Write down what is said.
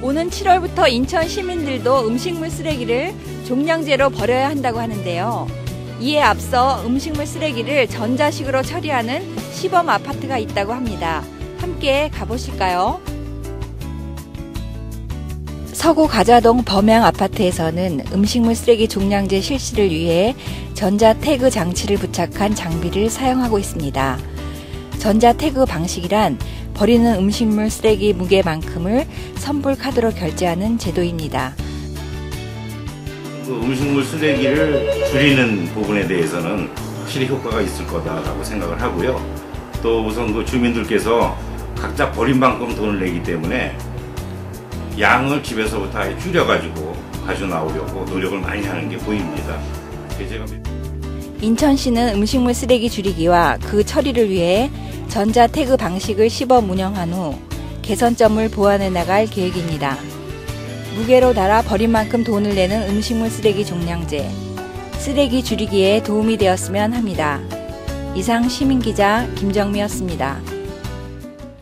오는 7월부터 인천 시민들도 음식물 쓰레기를 종량제로 버려야 한다고 하는데요. 이에 앞서 음식물 쓰레기를 전자식으로 처리하는 시범 아파트가 있다고 합니다. 함께 가보실까요? 서구 가자동 범양 아파트에서는 음식물 쓰레기 종량제 실시를 위해 전자 태그 장치를 부착한 장비를 사용하고 있습니다. 전자 태그 방식이란 버리는 음식물 쓰레기 무게만큼을 선불 카드로 결제하는 제도입니다. 그 음식물 쓰레기를 줄이는 부분에 대해서는 확실히 효과가 있을 거다라고 생각을 하고요. 또 우선 그 주민들께서 각자 버린 만큼 돈을 내기 때문에 양을 집에서부터 아예 줄여가지고 가져 나오려고 노력을 많이 하는 게 보입니다. 제가 인천시는 음식물 쓰레기 줄이기와 그 처리를 위해 전자 태그 방식을 시범 운영한 후 개선점을 보완해 나갈 계획입니다. 무게로 달아 버린 만큼 돈을 내는 음식물 쓰레기 종량제. 쓰레기 줄이기에 도움이 되었으면 합니다. 이상 시민기자 김정미였습니다.